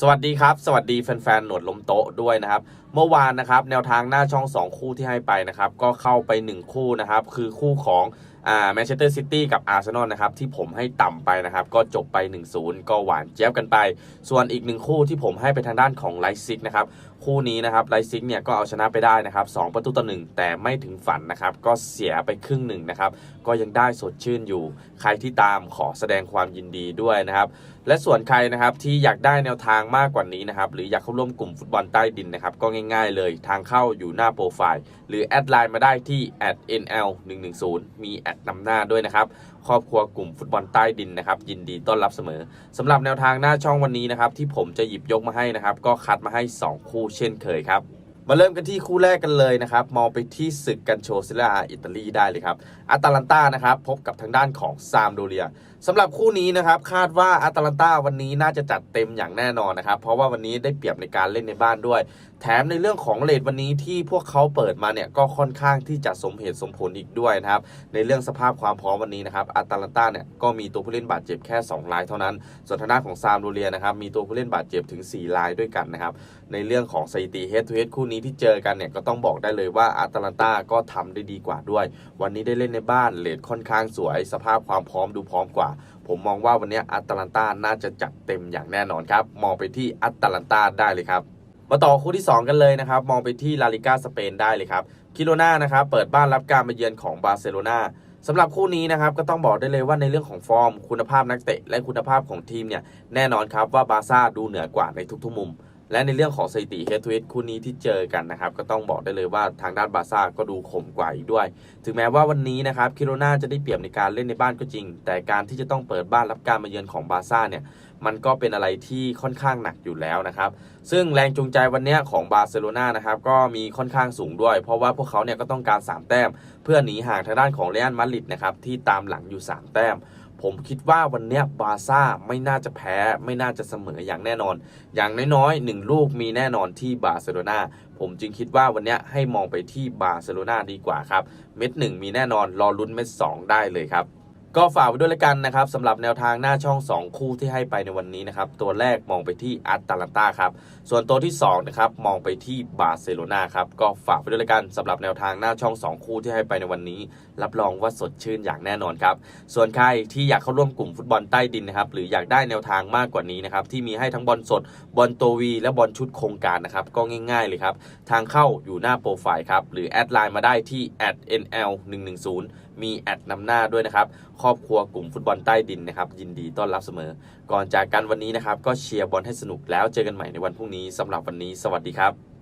สวัสดีครับ สวัสดีแฟนๆ หนวดลมโต๊ะด้วยนะครับ เมื่อวานนะครับ แนวทางหน้าช่อง 2 คู่ที่ให้ไปนะครับ ก็เข้าไป 1 คู่นะครับ คือคู่ของ แมนเชสเตอร์ซิตี้กับอาร์เซนอลนะครับที่ผมให้ต่ำไปนะครับก็จบไป 1-0 ก็หวานเจี๊ยบกันไป ส่วนอีกหนึ่งคู่ที่ผมให้ไปทางด้านของไลซิกนะครับคู่นี้นะครับไลซิกเนี่ยก็เอาชนะไปได้นะครับสองประตูต่อหนึ่งแต่ไม่ถึงฝันนะครับก็เสียไปครึ่งหนึ่งนะครับก็ยังได้สดชื่นอยู่ ใครที่ตามขอแสดงความยินดีด้วยนะครับและส่วนใครนะครับที่อยากได้แนวทางมากกว่านี้นะครับหรืออยากเข้าร่วมกลุ่มฟุตบอลใต้ดินนะครับก็ง่าย ๆ เลยทางเข้าอยู่หน้าโปรไฟล์ หรือแอดไลน์มาได้ที่ @nl 1 1 0 มีแอนำหน้าด้วยนะครับ ครอบครัวกลุ่มฟุตบอลใต้ดินนะครับ ยินดีต้อนรับเสมอสำหรับแนวทางหน้าช่องวันนี้นะครับ ที่ผมจะหยิบยกมาให้นะครับ ก็คัดมาให้ 2 คู่เช่นเคยครับมาเริ่มกันที่คู่แรกกันเลยนะครับ มองไปที่ศึกกันโชซิล่าอิตาลีได้เลยครับอาตาลันตานะครับพบกับทางด้านของซามโดเรียสำหรับคู่นี้นะครับคาดว่าอาตาลันตาวันนี้น่าจะจัดเต็มอย่างแน่นอนนะครับ เพราะว่าวันนี้ได้เปรียบในการเล่นในบ้านด้วย แถมในเรื่องของเลทวันนี้ที่พวกเขาเปิดมาเนี่ยก็ค่อนข้างที่จะสมเหตุสมผลอีกด้วยนะครับ ในเรื่องสภาพความพร้อมวันนี้นะครับอาตาลันตาเนี่ยก็มีตัวผู้เล่นบาดเจ็บแค่ 2 รายเท่านั้น ส่วนทางด้านของซามโดเรียนะครับมีตัวผู้เล่นบาดเจ็บถึง 4 รายด้วยกันนะครับ ในเรื่องของสถิติ head to head คู่นี้ที่เจอกันเนี่ยก็ต้องบอกได้เลยว่าอาตาลันตาก็ทำได้ดีกว่าด้วย วันนี้ได้เล่นในบ้านเลทค่อนข้างสวย สภาพความพร้อมดูพร้อมกว่า ผมมองว่าวันนี้อาตาลันตาน่าจะจัดเต็มอย่างแน่นอนครับมองไปที่อาตาลันตาได้เลยครับ มาต่อคู่ที่ 2 กันเลยนะครับ มองไปที่ลาลิก้าสเปนได้เลยครับคิโรนานะครับเปิดบ้านรับการมาเยือนของบาร์เซโลนาสำหรับคู่นี้นะครับก็ต้องบอกได้เลยว่าในเรื่องของฟอร์ม คุณภาพนักเตะ และคุณภาพของทีมเนี่ยแน่นอนครับว่าบาร์ซ่าดูเหนือกว่าในทุกๆมุม และในเรื่องของสถิติ head to head คู่นี้ที่เจอกันนะครับ ก็ต้องบอกได้เลยว่าทางด้านบาร์ซ่าก็ดูข่มกว่าอีกด้วย ถึงแม้ว่าวันนี้นะครับคิโรนาจะได้เปรียบในการเล่นในบ้านก็จริง แต่การที่จะต้องเปิดบ้านรับการมาเยือนของบาร์ซ่าเนี่ยมันก็เป็นอะไรที่ค่อนข้างหนักอยู่แล้วนะครับ ซึ่งแรงจูงใจวันนี้ของบาร์เซโลนานะครับก็มีค่อนข้างสูงด้วย เพราะว่าพวกเขาเนี่ยก็ต้องการ 3 แต้ม เพื่อหนีห่างทางด้านของเรอัลมาดริดนะครับที่ตามหลังอยู่ 3 แต้ม ผมคิดว่าวันนี้บาร์ซ่าไม่น่าจะแพ้ไม่น่าจะเสมออย่างแน่นอน อย่างน้อยๆหนึ่งลูกมีแน่นอนที่บาร์เซโลนาผมจึงคิดว่าวันนี้ให้มองไปที่บาร์เซโลนาดีกว่าครับ เม็ดหนึ่งมีแน่นอนรอลุ้นเม็ดสองได้เลยครับ ก็ฝากไว้ด้วยละกันนะครับสำหรับแนวทางหน้าช่อง 2 คู่ที่ให้ไปในวันนี้นะครับ ตัวแรกมองไปที่อัตตาลันตาครับ ส่วนตัวที่2นะครับมองไปที่บาร์เซโลนาครับก็ฝากไว้ด้วยละกันสำหรับแนวทางหน้าช่อง 2 คู่ที่ให้ไปในวันนี้ รับรองว่าสดชื่นอย่างแน่นอนครับ ส่วนใครที่อยากเข้าร่วมกลุ่มฟุตบอลใต้ดินนะครับหรืออยากได้แนวทางมากกว่านี้นะครับที่มีให้ทั้งบอลสดบอลตัววีและบอลชุดโครงการนะครับก็ง่ายๆเลยครับทางเข้าอยู่หน้าโปรไฟล์ครับหรือแอดไลน์มาได้ที่ @nl 1 1 0มีแอดนำหน้าด้วยนะครับ ครอบครัวกลุ่มฟุตบอลใต้ดินนะครับ ยินดีต้อนรับเสมอ ก่อนจากกันวันนี้นะครับ ก็เชียร์บอลให้สนุกแล้วเจอกันใหม่ในวันพรุ่งนี้สำหรับวันนี้ สวัสดีครับ